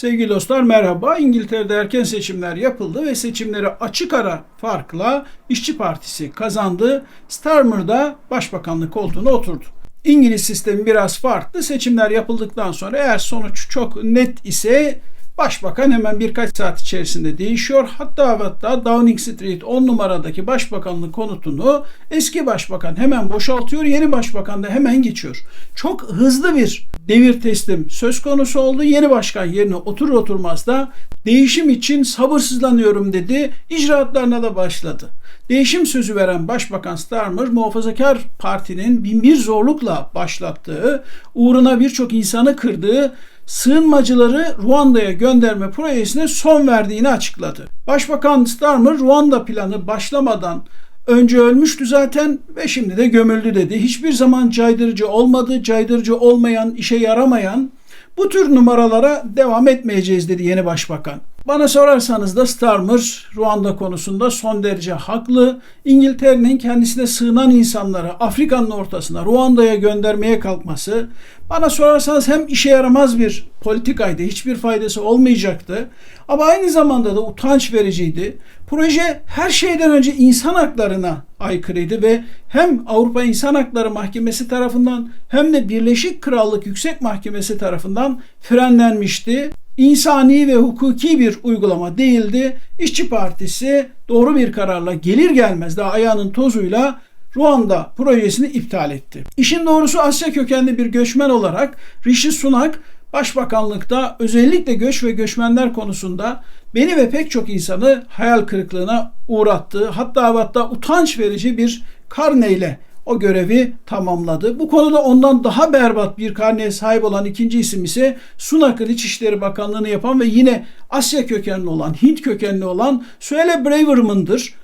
Sevgili dostlar merhaba. İngiltere'de erken seçimler yapıldı ve seçimleri açık ara farkla İşçi Partisi kazandı. Starmer da başbakanlık koltuğuna oturdu. İngiliz sistemi biraz farklı. Seçimler yapıldıktan sonra eğer sonuç çok net ise Başbakan hemen birkaç saat içerisinde değişiyor. Hatta hatta Downing Street 10 numaradaki başbakanlık konutunu eski başbakan hemen boşaltıyor. Yeni başbakan da hemen geçiyor. Çok hızlı bir devir teslim söz konusu oldu. Yeni başkan yerine oturur oturmaz da değişim için sabırsızlanıyorum dedi. İcraatlarına da başladı. Değişim sözü veren Başbakan Starmer, Muhafazakar Parti'nin binbir zorlukla başlattığı, uğruna birçok insanı kırdığı sığınmacıları Ruanda'ya gönderme projesine son verdiğini açıkladı. Başbakan Starmer Ruanda planı başlamadan önce ölmüştü zaten ve şimdi de gömüldü dedi. Hiçbir zaman caydırıcı olmadı, caydırıcı olmayan, işe yaramayan bu tür numaralara devam etmeyeceğiz dedi yeni başbakan. Bana sorarsanız da Starmer Ruanda konusunda son derece haklı. İngiltere'nin kendisine sığınan insanları Afrika'nın ortasına Ruanda'ya göndermeye kalkması bana sorarsanız hem işe yaramaz bir politikaydı, hiçbir faydası olmayacaktı. Ama aynı zamanda da utanç vericiydi. Proje her şeyden önce insan haklarına aykırıydı ve hem Avrupa İnsan Hakları Mahkemesi tarafından hem de Birleşik Krallık Yüksek Mahkemesi tarafından frenlenmişti insani ve hukuki bir uygulama değildi. İşçi Partisi doğru bir kararla gelir gelmez daha ayağının tozuyla Ruanda projesini iptal etti. İşin doğrusu Asya kökenli bir göçmen olarak Rishi Sunak Başbakanlıkta özellikle göç ve göçmenler konusunda beni ve pek çok insanı hayal kırıklığına uğrattı. Hatta hatta utanç verici bir karneyle o görevi tamamladı. Bu konuda ondan daha berbat bir karneye sahip olan ikinci isim ise Sunak'ın İçişleri Bakanlığı'nı yapan ve yine Asya kökenli olan, Hint kökenli olan Suele Braverman'dır.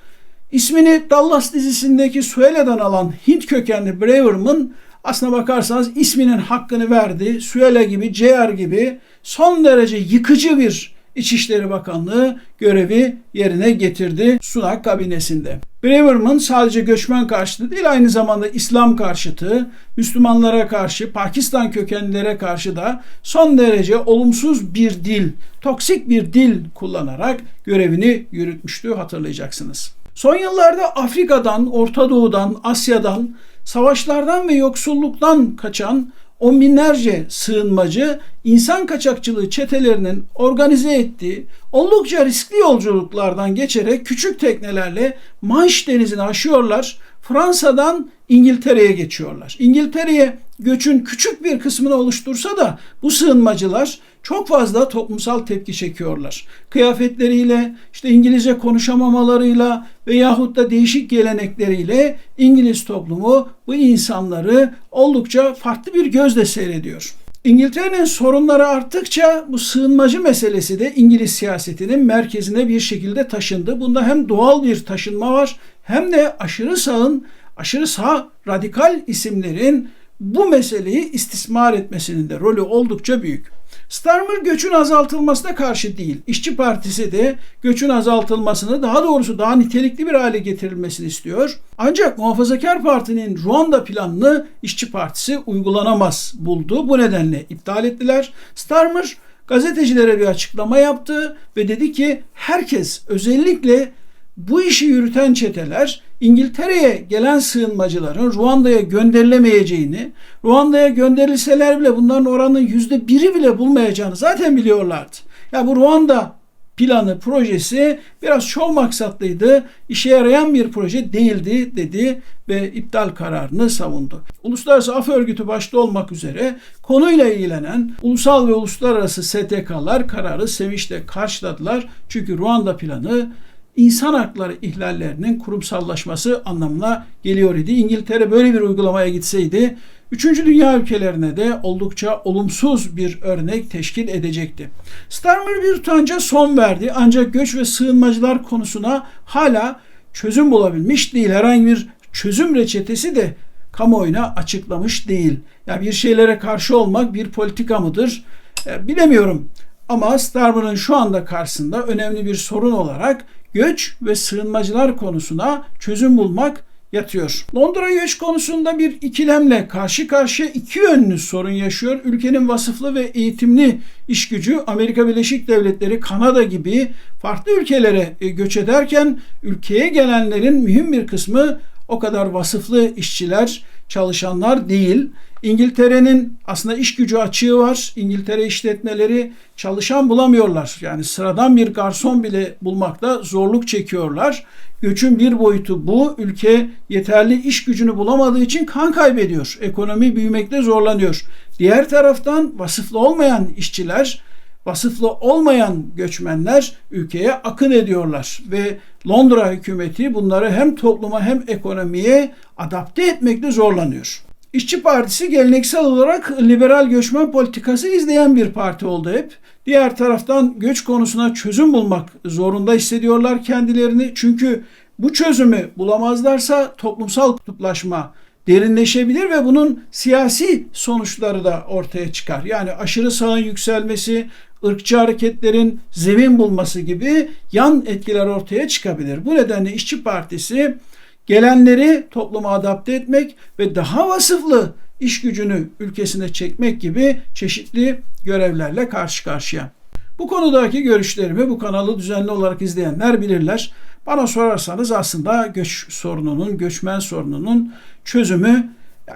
İsmini Dallas dizisindeki Suele'den alan Hint kökenli Braverman aslına bakarsanız isminin hakkını verdi. Suele gibi, JR gibi son derece yıkıcı bir İçişleri Bakanlığı görevi yerine getirdi Sunak kabinesinde. Braverman sadece göçmen karşıtı değil aynı zamanda İslam karşıtı, Müslümanlara karşı, Pakistan kökenlilere karşı da son derece olumsuz bir dil, toksik bir dil kullanarak görevini yürütmüştü hatırlayacaksınız. Son yıllarda Afrika'dan, Orta Doğu'dan, Asya'dan, savaşlardan ve yoksulluktan kaçan on binlerce sığınmacı insan kaçakçılığı çetelerinin organize ettiği oldukça riskli yolculuklardan geçerek küçük teknelerle Manş denizini aşıyorlar. Fransa'dan İngiltere'ye geçiyorlar. İngiltere'ye göçün küçük bir kısmını oluştursa da bu sığınmacılar çok fazla toplumsal tepki çekiyorlar. Kıyafetleriyle, işte İngilizce konuşamamalarıyla veyahut da değişik gelenekleriyle İngiliz toplumu bu insanları oldukça farklı bir gözle seyrediyor. İngiltere'nin sorunları arttıkça bu sığınmacı meselesi de İngiliz siyasetinin merkezine bir şekilde taşındı. Bunda hem doğal bir taşınma var hem de aşırı sağın, aşırı sağ radikal isimlerin bu meseleyi istismar etmesinin de rolü oldukça büyük. Starmer göçün azaltılmasına karşı değil. İşçi Partisi de göçün azaltılmasını daha doğrusu daha nitelikli bir hale getirilmesini istiyor. Ancak Muhafazakar Parti'nin Ruanda planını İşçi Partisi uygulanamaz buldu. Bu nedenle iptal ettiler. Starmer gazetecilere bir açıklama yaptı ve dedi ki herkes özellikle bu işi yürüten çeteler İngiltere'ye gelen sığınmacıların Ruanda'ya gönderilemeyeceğini, Ruanda'ya gönderilseler bile bunların oranının yüzde biri bile bulmayacağını zaten biliyorlardı. Ya bu Ruanda planı, projesi biraz şov maksatlıydı, işe yarayan bir proje değildi dedi ve iptal kararını savundu. Uluslararası Af Örgütü başta olmak üzere konuyla ilgilenen ulusal ve uluslararası STK'lar kararı sevinçle karşıladılar. Çünkü Ruanda planı insan hakları ihlallerinin kurumsallaşması anlamına geliyor idi. İngiltere böyle bir uygulamaya gitseydi Üçüncü dünya ülkelerine de oldukça olumsuz bir örnek teşkil edecekti. Starmer bir utanca son verdi ancak göç ve sığınmacılar konusuna hala çözüm bulabilmiş değil. Herhangi bir çözüm reçetesi de kamuoyuna açıklamış değil. Ya yani bir şeylere karşı olmak bir politika mıdır? E, bilemiyorum. Ama Starmer'ın şu anda karşısında önemli bir sorun olarak göç ve sığınmacılar konusuna çözüm bulmak yatıyor. Londra göç konusunda bir ikilemle karşı karşıya iki yönlü sorun yaşıyor. Ülkenin vasıflı ve eğitimli iş gücü Amerika Birleşik Devletleri, Kanada gibi farklı ülkelere e, göç ederken ülkeye gelenlerin mühim bir kısmı o kadar vasıflı işçiler, çalışanlar değil. İngiltere'nin aslında iş gücü açığı var. İngiltere işletmeleri çalışan bulamıyorlar. Yani sıradan bir garson bile bulmakta zorluk çekiyorlar. Göçün bir boyutu bu. Ülke yeterli iş gücünü bulamadığı için kan kaybediyor. Ekonomi büyümekte zorlanıyor. Diğer taraftan vasıflı olmayan işçiler vasıflı olmayan göçmenler ülkeye akın ediyorlar ve Londra hükümeti bunları hem topluma hem ekonomiye adapte etmekte zorlanıyor. İşçi Partisi geleneksel olarak liberal göçmen politikası izleyen bir parti oldu hep. Diğer taraftan göç konusuna çözüm bulmak zorunda hissediyorlar kendilerini. Çünkü bu çözümü bulamazlarsa toplumsal kutuplaşma derinleşebilir ve bunun siyasi sonuçları da ortaya çıkar. Yani aşırı sağın yükselmesi, ırkçı hareketlerin zemin bulması gibi yan etkiler ortaya çıkabilir. Bu nedenle İşçi Partisi gelenleri topluma adapte etmek ve daha vasıflı iş gücünü ülkesine çekmek gibi çeşitli görevlerle karşı karşıya. Bu konudaki görüşlerimi bu kanalı düzenli olarak izleyenler bilirler. Bana sorarsanız aslında göç sorununun, göçmen sorununun çözümü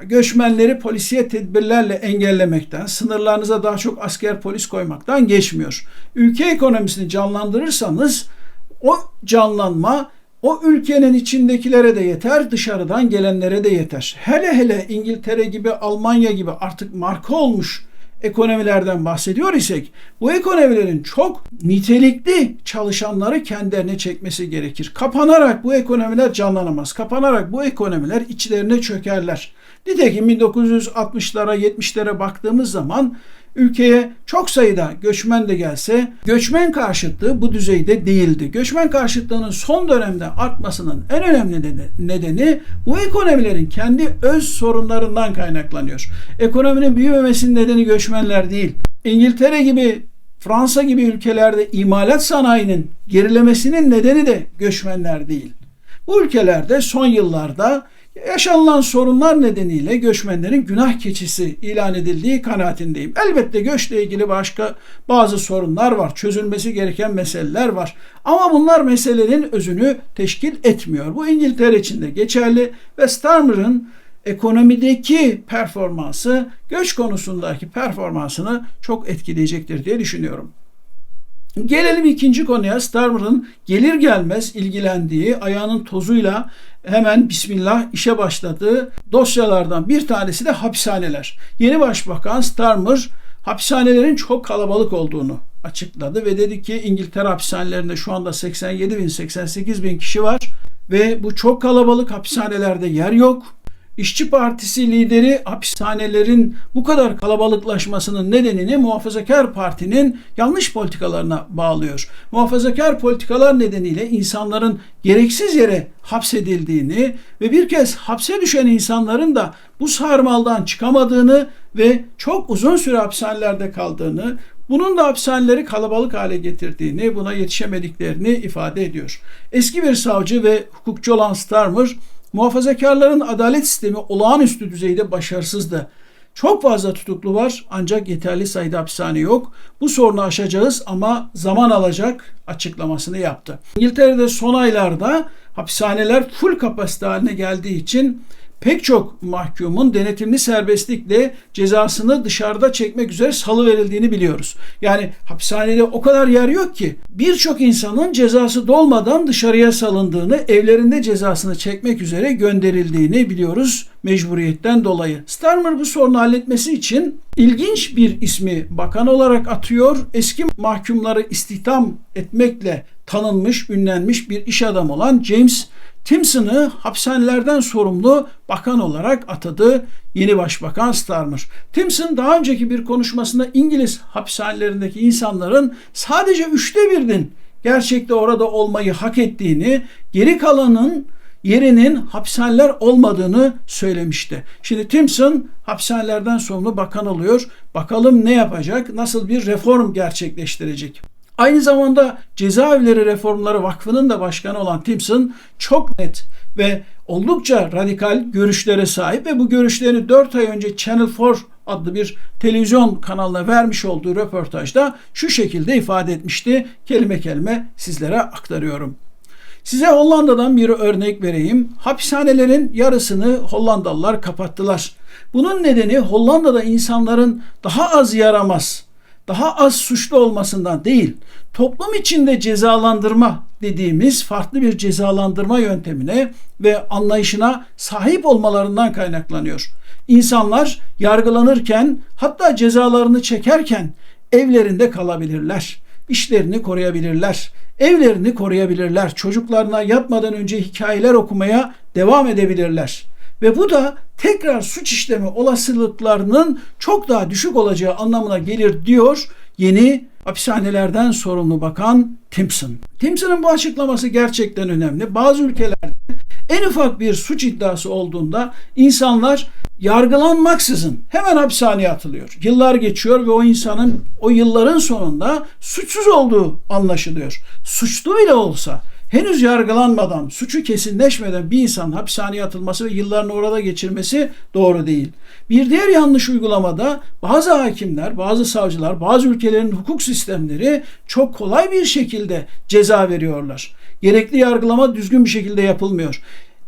göçmenleri polisiye tedbirlerle engellemekten, sınırlarınıza daha çok asker polis koymaktan geçmiyor. Ülke ekonomisini canlandırırsanız o canlanma o ülkenin içindekilere de yeter, dışarıdan gelenlere de yeter. Hele hele İngiltere gibi, Almanya gibi artık marka olmuş ekonomilerden bahsediyor isek bu ekonomilerin çok nitelikli çalışanları kendilerine çekmesi gerekir. Kapanarak bu ekonomiler canlanamaz. Kapanarak bu ekonomiler içlerine çökerler. Nitekim 1960'lara 70'lere baktığımız zaman ülkeye çok sayıda göçmen de gelse göçmen karşıtlığı bu düzeyde değildi. Göçmen karşıtlığının son dönemde artmasının en önemli nedeni bu ekonomilerin kendi öz sorunlarından kaynaklanıyor. Ekonominin büyümemesinin nedeni göçmenler değil. İngiltere gibi Fransa gibi ülkelerde imalat sanayinin gerilemesinin nedeni de göçmenler değil. Bu ülkelerde son yıllarda Yaşanılan sorunlar nedeniyle göçmenlerin günah keçisi ilan edildiği kanaatindeyim. Elbette göçle ilgili başka bazı sorunlar var. Çözülmesi gereken meseleler var. Ama bunlar meselenin özünü teşkil etmiyor. Bu İngiltere için de geçerli ve Starmer'ın ekonomideki performansı göç konusundaki performansını çok etkileyecektir diye düşünüyorum. Gelelim ikinci konuya. Starmer'ın gelir gelmez ilgilendiği ayağının tozuyla hemen Bismillah işe başladığı dosyalardan bir tanesi de hapishaneler. Yeni Başbakan Starmer hapishanelerin çok kalabalık olduğunu açıkladı ve dedi ki İngiltere hapishanelerinde şu anda 87 bin 88 bin kişi var ve bu çok kalabalık hapishanelerde yer yok İşçi Partisi lideri hapishanelerin bu kadar kalabalıklaşmasının nedenini Muhafazakar Parti'nin yanlış politikalarına bağlıyor. Muhafazakar politikalar nedeniyle insanların gereksiz yere hapsedildiğini ve bir kez hapse düşen insanların da bu sarmaldan çıkamadığını ve çok uzun süre hapishanelerde kaldığını, bunun da hapishaneleri kalabalık hale getirdiğini, buna yetişemediklerini ifade ediyor. Eski bir savcı ve hukukçu olan Starmer, Muhafazakarların adalet sistemi olağanüstü düzeyde başarısızdı. Çok fazla tutuklu var ancak yeterli sayıda hapishane yok. Bu sorunu aşacağız ama zaman alacak açıklamasını yaptı. İngiltere'de son aylarda hapishaneler full kapasite haline geldiği için pek çok mahkumun denetimli serbestlikle cezasını dışarıda çekmek üzere salı verildiğini biliyoruz. Yani hapishanede o kadar yer yok ki birçok insanın cezası dolmadan dışarıya salındığını, evlerinde cezasını çekmek üzere gönderildiğini biliyoruz mecburiyetten dolayı. Starmer bu sorunu halletmesi için ilginç bir ismi bakan olarak atıyor. Eski mahkumları istihdam etmekle tanınmış, ünlenmiş bir iş adamı olan James Timson'ı hapishanelerden sorumlu bakan olarak atadı yeni başbakan Starmer. Timson daha önceki bir konuşmasında İngiliz hapishanelerindeki insanların sadece üçte birinin gerçekte orada olmayı hak ettiğini, geri kalanın yerinin hapishaneler olmadığını söylemişti. Şimdi Timson hapishanelerden sorumlu bakan oluyor. Bakalım ne yapacak? Nasıl bir reform gerçekleştirecek? Aynı zamanda Cezaevleri Reformları Vakfı'nın da başkanı olan Timson çok net ve oldukça radikal görüşlere sahip ve bu görüşlerini 4 ay önce Channel 4 adlı bir televizyon kanalına vermiş olduğu röportajda şu şekilde ifade etmişti. Kelime kelime sizlere aktarıyorum. Size Hollanda'dan bir örnek vereyim. Hapishanelerin yarısını Hollandalılar kapattılar. Bunun nedeni Hollanda'da insanların daha az yaramaz, daha az suçlu olmasından değil, toplum içinde cezalandırma dediğimiz farklı bir cezalandırma yöntemine ve anlayışına sahip olmalarından kaynaklanıyor. İnsanlar yargılanırken hatta cezalarını çekerken evlerinde kalabilirler. işlerini koruyabilirler. Evlerini koruyabilirler. Çocuklarına yatmadan önce hikayeler okumaya devam edebilirler. Ve bu da tekrar suç işleme olasılıklarının çok daha düşük olacağı anlamına gelir diyor yeni hapishanelerden sorumlu bakan Timpson. Timpson'ın bu açıklaması gerçekten önemli. Bazı ülkelerde en ufak bir suç iddiası olduğunda insanlar yargılanmaksızın hemen hapishaneye atılıyor. Yıllar geçiyor ve o insanın o yılların sonunda suçsuz olduğu anlaşılıyor. Suçlu bile olsa henüz yargılanmadan, suçu kesinleşmeden bir insanın hapishaneye atılması ve yıllarını orada geçirmesi doğru değil. Bir diğer yanlış uygulamada bazı hakimler, bazı savcılar, bazı ülkelerin hukuk sistemleri çok kolay bir şekilde ceza veriyorlar. Gerekli yargılama düzgün bir şekilde yapılmıyor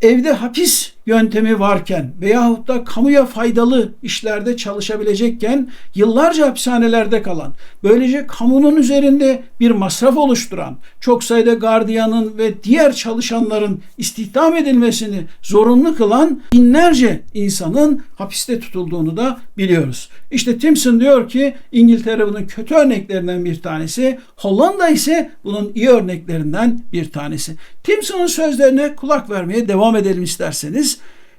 evde hapis yöntemi varken veyahut da kamuya faydalı işlerde çalışabilecekken yıllarca hapishanelerde kalan, böylece kamunun üzerinde bir masraf oluşturan, çok sayıda gardiyanın ve diğer çalışanların istihdam edilmesini zorunlu kılan binlerce insanın hapiste tutulduğunu da biliyoruz. İşte Timson diyor ki İngiltere bunun kötü örneklerinden bir tanesi, Hollanda ise bunun iyi örneklerinden bir tanesi. Timson'un sözlerine kulak vermeye devam edelim isterseniz.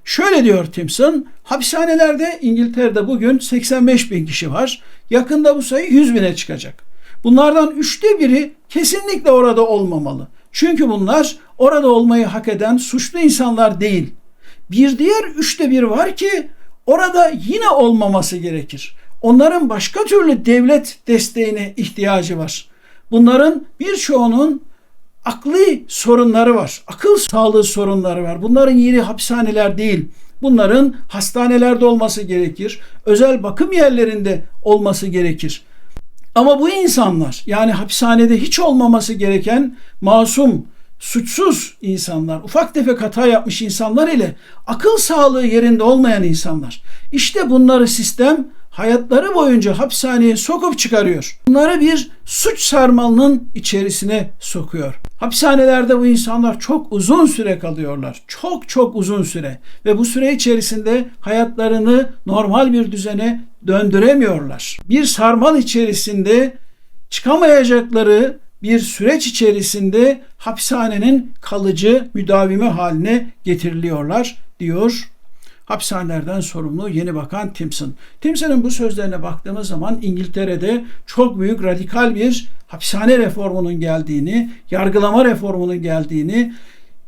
Şöyle diyor Timson, hapishanelerde İngiltere'de bugün 85 bin kişi var. Yakında bu sayı 100 bine çıkacak. Bunlardan üçte biri kesinlikle orada olmamalı. Çünkü bunlar orada olmayı hak eden suçlu insanlar değil. Bir diğer üçte bir var ki orada yine olmaması gerekir. Onların başka türlü devlet desteğine ihtiyacı var. Bunların birçoğunun akli sorunları var. Akıl sağlığı sorunları var. Bunların yeri hapishaneler değil. Bunların hastanelerde olması gerekir. Özel bakım yerlerinde olması gerekir. Ama bu insanlar yani hapishanede hiç olmaması gereken masum, suçsuz insanlar, ufak tefek hata yapmış insanlar ile akıl sağlığı yerinde olmayan insanlar. İşte bunları sistem hayatları boyunca hapishaneye sokup çıkarıyor. Bunları bir suç sarmalının içerisine sokuyor. Hapishanelerde bu insanlar çok uzun süre kalıyorlar. Çok çok uzun süre ve bu süre içerisinde hayatlarını normal bir düzene döndüremiyorlar. Bir sarmal içerisinde çıkamayacakları bir süreç içerisinde hapishanenin kalıcı müdavimi haline getiriliyorlar diyor hapishanelerden sorumlu yeni bakan Timson. Timson'ın bu sözlerine baktığımız zaman İngiltere'de çok büyük radikal bir hapishane reformunun geldiğini, yargılama reformunun geldiğini,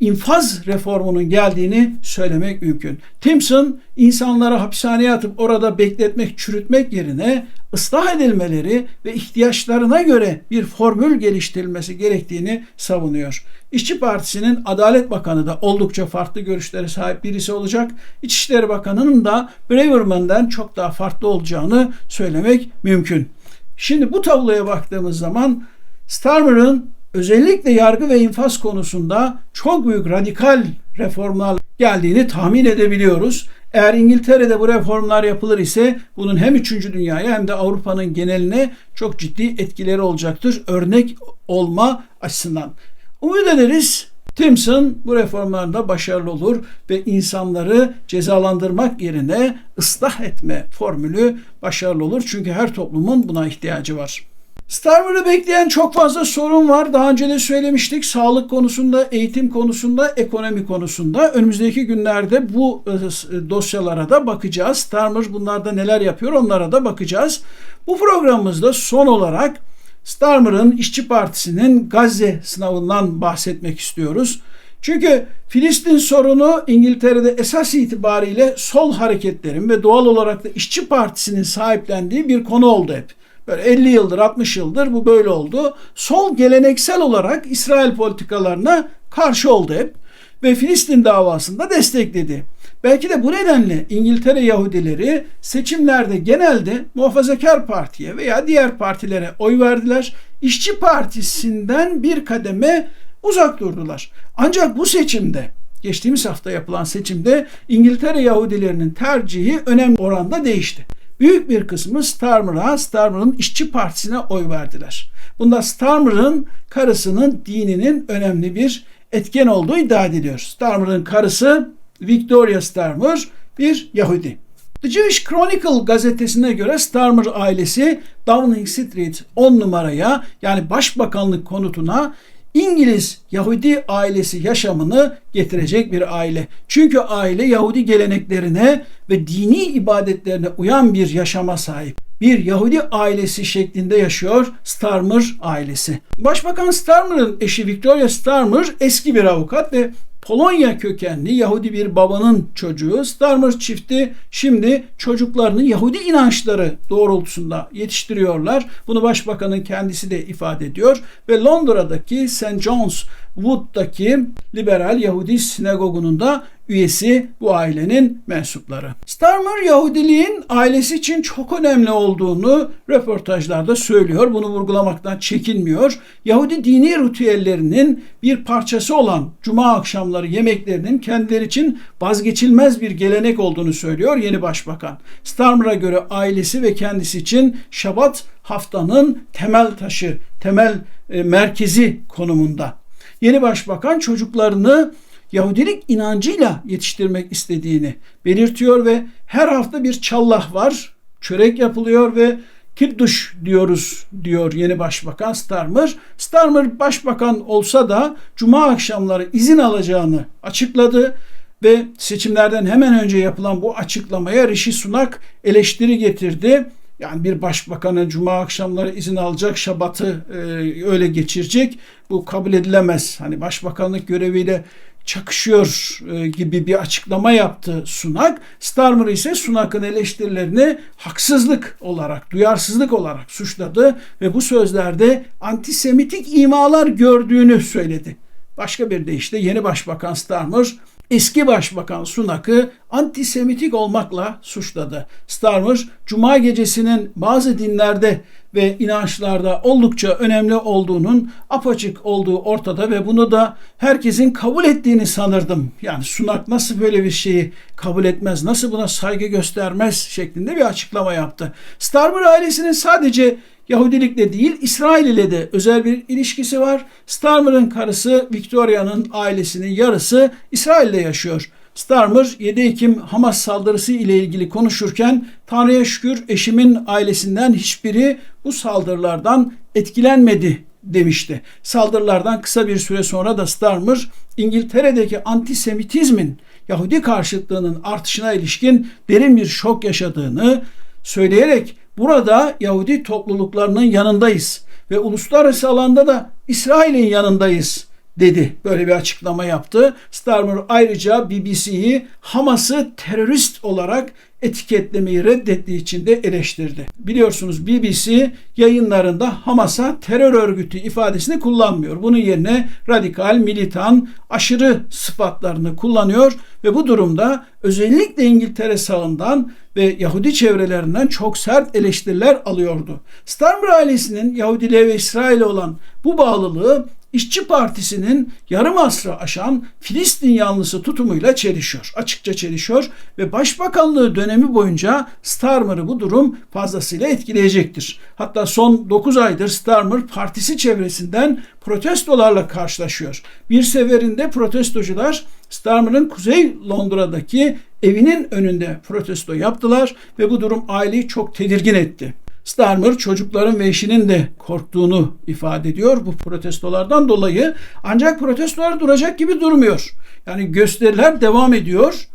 infaz reformunun geldiğini söylemek mümkün. Timson insanları hapishaneye atıp orada bekletmek, çürütmek yerine ıslah edilmeleri ve ihtiyaçlarına göre bir formül geliştirilmesi gerektiğini savunuyor. İşçi Partisi'nin Adalet Bakanı da oldukça farklı görüşlere sahip birisi olacak. İçişleri Bakanı'nın da Braverman'dan çok daha farklı olacağını söylemek mümkün. Şimdi bu tabloya baktığımız zaman Starmer'ın özellikle yargı ve infaz konusunda çok büyük radikal reformlar geldiğini tahmin edebiliyoruz. Eğer İngiltere'de bu reformlar yapılır ise bunun hem 3. dünyaya hem de Avrupa'nın geneline çok ciddi etkileri olacaktır. Örnek olma açısından. Umut ederiz Timson bu reformlarda başarılı olur ve insanları cezalandırmak yerine ıslah etme formülü başarılı olur. Çünkü her toplumun buna ihtiyacı var. Star Wars'ı bekleyen çok fazla sorun var. Daha önce de söylemiştik. Sağlık konusunda, eğitim konusunda, ekonomi konusunda. Önümüzdeki günlerde bu e, dosyalara da bakacağız. Star Wars bunlarda neler yapıyor onlara da bakacağız. Bu programımızda son olarak Starmer'ın İşçi Partisi'nin Gazze sınavından bahsetmek istiyoruz. Çünkü Filistin sorunu İngiltere'de esas itibariyle sol hareketlerin ve doğal olarak da İşçi Partisi'nin sahiplendiği bir konu oldu hep. Böyle 50 yıldır 60 yıldır bu böyle oldu. Sol geleneksel olarak İsrail politikalarına karşı oldu hep. ve Filistin davasında destekledi. Belki de bu nedenle İngiltere Yahudileri seçimlerde genelde Muhafazakar Parti'ye veya diğer partilere oy verdiler. İşçi Partisi'nden bir kademe uzak durdular. Ancak bu seçimde geçtiğimiz hafta yapılan seçimde İngiltere Yahudilerinin tercihi önemli oranda değişti. Büyük bir kısmı Starmer'a, Starmer'ın İşçi Partisi'ne oy verdiler. Bunda Starmer'ın karısının dininin önemli bir etken olduğu iddia ediliyor. Starmer'ın karısı Victoria Starmer bir Yahudi. The Jewish Chronicle gazetesine göre Starmer ailesi Downing Street 10 numaraya yani başbakanlık konutuna İngiliz Yahudi ailesi yaşamını getirecek bir aile. Çünkü aile Yahudi geleneklerine ve dini ibadetlerine uyan bir yaşama sahip. Bir Yahudi ailesi şeklinde yaşıyor Starmer ailesi. Başbakan Starmer'ın eşi Victoria Starmer eski bir avukat ve Polonya kökenli Yahudi bir babanın çocuğu Starmer çifti şimdi çocuklarını Yahudi inançları doğrultusunda yetiştiriyorlar. Bunu başbakanın kendisi de ifade ediyor ve Londra'daki St. John's Wood'daki liberal Yahudi sinagogunun da üyesi bu ailenin mensupları. Starmer Yahudiliğin ailesi için çok önemli olduğunu röportajlarda söylüyor. Bunu vurgulamaktan çekinmiyor. Yahudi dini ritüellerinin bir parçası olan cuma akşamları yemeklerinin kendileri için vazgeçilmez bir gelenek olduğunu söylüyor yeni başbakan. Starmer'a göre ailesi ve kendisi için Şabat haftanın temel taşı, temel e, merkezi konumunda. Yeni başbakan çocuklarını Yahudilik inancıyla yetiştirmek istediğini belirtiyor ve her hafta bir çallah var, çörek yapılıyor ve Kidduş diyoruz diyor yeni başbakan Starmer. Starmer başbakan olsa da cuma akşamları izin alacağını açıkladı ve seçimlerden hemen önce yapılan bu açıklamaya Rishi Sunak eleştiri getirdi. Yani bir başbakanın cuma akşamları izin alacak, şabatı e, öyle geçirecek. Bu kabul edilemez. Hani başbakanlık göreviyle çakışıyor e, gibi bir açıklama yaptı Sunak. Starmer ise Sunak'ın eleştirilerini haksızlık olarak, duyarsızlık olarak suçladı ve bu sözlerde antisemitik imalar gördüğünü söyledi. Başka bir deyişle yeni başbakan Starmer eski başbakan Sunak'ı antisemitik olmakla suçladı. Starmer, Cuma gecesinin bazı dinlerde ve inançlarda oldukça önemli olduğunun apaçık olduğu ortada ve bunu da herkesin kabul ettiğini sanırdım. Yani Sunak nasıl böyle bir şeyi kabul etmez, nasıl buna saygı göstermez şeklinde bir açıklama yaptı. Starmer ailesinin sadece Yahudilikle değil İsrail ile de özel bir ilişkisi var. Starmer'ın karısı Victoria'nın ailesinin yarısı İsrail'de yaşıyor. Starmer 7 Ekim Hamas saldırısı ile ilgili konuşurken Tanrı'ya şükür eşimin ailesinden hiçbiri bu saldırılardan etkilenmedi demişti. Saldırılardan kısa bir süre sonra da Starmer İngiltere'deki antisemitizmin Yahudi karşıtlığının artışına ilişkin derin bir şok yaşadığını söyleyerek burada Yahudi topluluklarının yanındayız ve uluslararası alanda da İsrail'in yanındayız dedi. Böyle bir açıklama yaptı. Starmer ayrıca BBC'yi Hamas'ı terörist olarak etiketlemeyi reddettiği için de eleştirdi. Biliyorsunuz BBC yayınlarında Hamas'a terör örgütü ifadesini kullanmıyor. Bunun yerine radikal, militan, aşırı sıfatlarını kullanıyor ve bu durumda özellikle İngiltere sağından ve Yahudi çevrelerinden çok sert eleştiriler alıyordu. Starmer ailesinin Yahudiliğe ve İsrail'e olan bu bağlılığı İşçi Partisi'nin yarım asrı aşan Filistin yanlısı tutumuyla çelişiyor. Açıkça çelişiyor ve başbakanlığı dönemi boyunca Starmer'ı bu durum fazlasıyla etkileyecektir. Hatta son 9 aydır Starmer partisi çevresinden protestolarla karşılaşıyor. Bir seferinde protestocular Starmer'ın Kuzey Londra'daki evinin önünde protesto yaptılar ve bu durum aileyi çok tedirgin etti. Starmer çocukların ve eşinin de korktuğunu ifade ediyor bu protestolardan dolayı. Ancak protestolar duracak gibi durmuyor. Yani gösteriler devam ediyor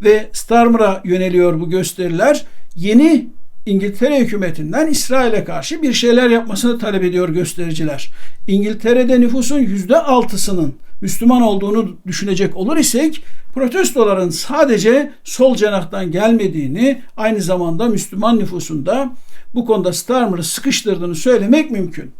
ve Starmer'a yöneliyor bu gösteriler. Yeni İngiltere hükümetinden İsrail'e karşı bir şeyler yapmasını talep ediyor göstericiler. İngiltere'de nüfusun %6'sının Müslüman olduğunu düşünecek olur isek protestoların sadece sol cenahtan gelmediğini aynı zamanda Müslüman nüfusunda bu konuda Starmer'ı sıkıştırdığını söylemek mümkün.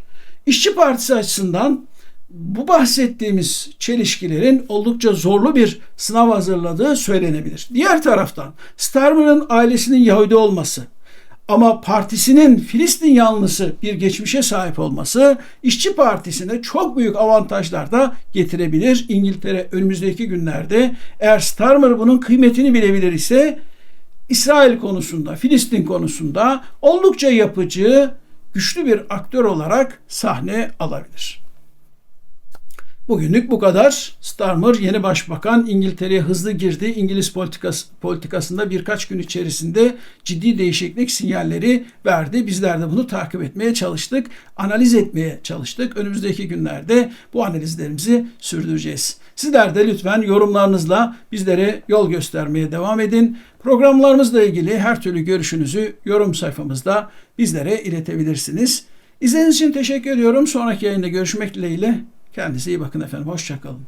İşçi Partisi açısından bu bahsettiğimiz çelişkilerin oldukça zorlu bir sınav hazırladığı söylenebilir. Diğer taraftan Starmer'ın ailesinin Yahudi olması ama partisinin Filistin yanlısı bir geçmişe sahip olması işçi partisine çok büyük avantajlar da getirebilir. İngiltere önümüzdeki günlerde eğer Starmer bunun kıymetini bilebilir ise İsrail konusunda, Filistin konusunda oldukça yapıcı, güçlü bir aktör olarak sahne alabilir. Bugünlük bu kadar. Starmer yeni başbakan İngiltere'ye hızlı girdi. İngiliz politikası, politikasında birkaç gün içerisinde ciddi değişiklik sinyalleri verdi. Bizler de bunu takip etmeye çalıştık. Analiz etmeye çalıştık. Önümüzdeki günlerde bu analizlerimizi sürdüreceğiz. Sizler de lütfen yorumlarınızla bizlere yol göstermeye devam edin. Programlarımızla ilgili her türlü görüşünüzü yorum sayfamızda bizlere iletebilirsiniz. İzlediğiniz için teşekkür ediyorum. Sonraki yayında görüşmek dileğiyle. Kendinize iyi bakın efendim. Hoşçakalın.